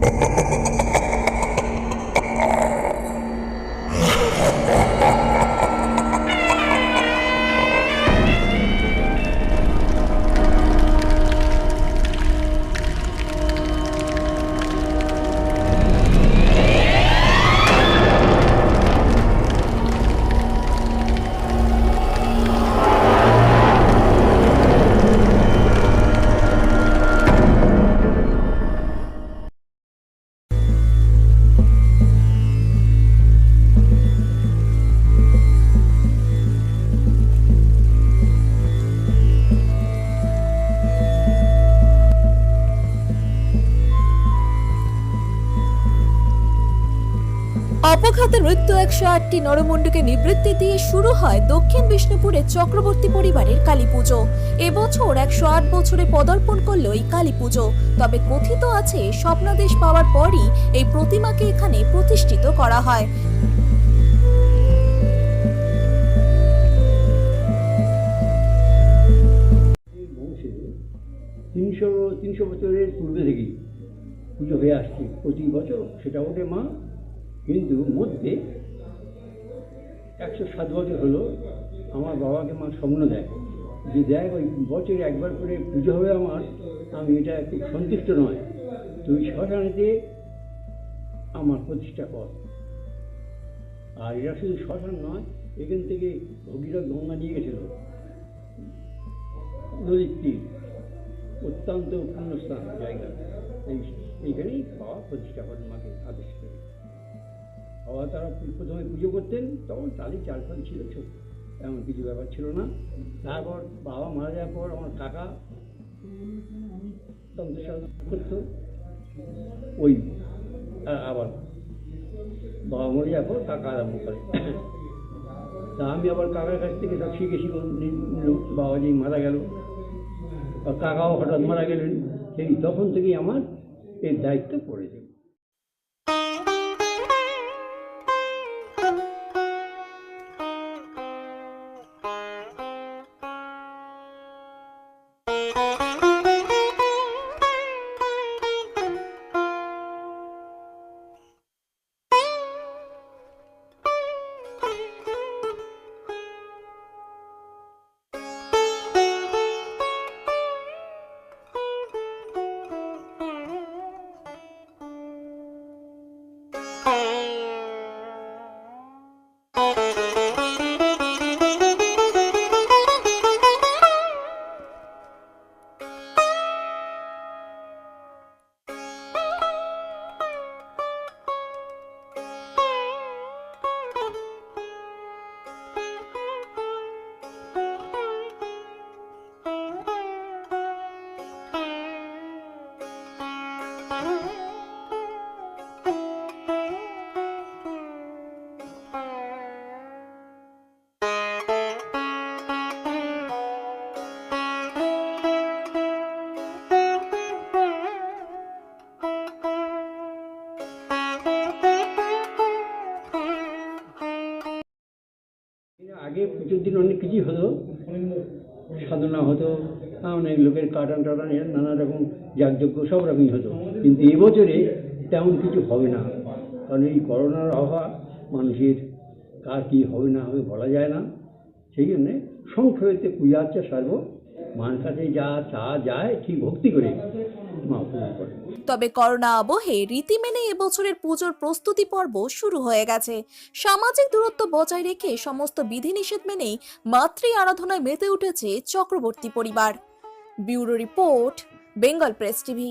Oh. অপঘাতে মৃত্যু একশো আটটি নরমণ্ডকে নিবৃত্তি দিয়ে শুরু হয় দক্ষিণ বিষ্ণুপুরের চক্রবর্তী পরিবারের কালী পুজো। এবছর একশো আট বছরে পদার্পণ করল এই কালী পুজো। তবে কথিত আছে, স্বপ্নাদেশ পাওয়ার পরই এই প্রতিমাকে এখানে প্রতিষ্ঠিত করা হয়। তিনশো তিনশো বছরের পূর্বে থেকেই পুজো হয়ে আসছে। প্রতি বছর সেটা ওঠে মা কিন্তু মধ্যে একশো সাত বছর হলো আমার বাবাকে মা স্বপ্ন দেয়। যে দেখ ওই বছরে একবার করে পুজো হবে আমার, আমি এটা খুব সন্তুষ্ট নয়। তুই শ্মশানেতে আমার প্রতিষ্ঠা কর। আর এরা শুধু শ্মশান নয়, এখান থেকে ভগীরথ গঙ্গা নিয়ে গেছিল। নদীর তীর। অত্যন্ত পুণ্যস্থান জায়গা। এই এইখানেই বাবা প্রতিষ্ঠা করেন, মাকে আদেশ করে বাবা তারা প্রথমে পুজো করতেন, তখন টালি চাল ফাল ছিল, ছোট। এমন কিছু ব্যাপার ছিল না। তারপর বাবা মারা যাওয়ার পর আমার কাকা সাধনা করতো। ওই আবার বাবা মরে যাওয়ার পর কাকা আরম্ভ করে। তা আমি আবার কাকার কাছ থেকে সব শিখেছি বাবা যেই মারা গেল কাকাও হঠাৎ মারা গেলেন, সেই তখন থেকেই আমার এই দায়িত্ব পড়েছে আগে পুজোর দিন অনেক কিছুই হতো। সাধনা হতো অনেক লোকের কাটান টাটান নানা রকম যাগযজ্ঞ সব রকমই হতো। কিন্তু এবছরে তেমন কিছু হবে না। কারণ এই করোনার আবহাওয়া মানুষের কার কী হবে না হবে বলা যায় না। সেই জন্যে সংক্ষেপে পূজা আচ্ছা সারব মার কাছে যা চা যায় ঠিক ভক্তি করে মা পূজা করে তবে করোনা আবহে রীতি মেনে এবছরের পুজোর প্রস্তুতি পর্ব শুরু হয়ে গেছে। সামাজিক দূরত্ব বজায় রেখে সমস্ত বিধিনিষেধ মেনেই মাতৃ আরাধনায় মেতে উঠেছে চক্রবর্তী পরিবার। Bureau report, Bengal press TV.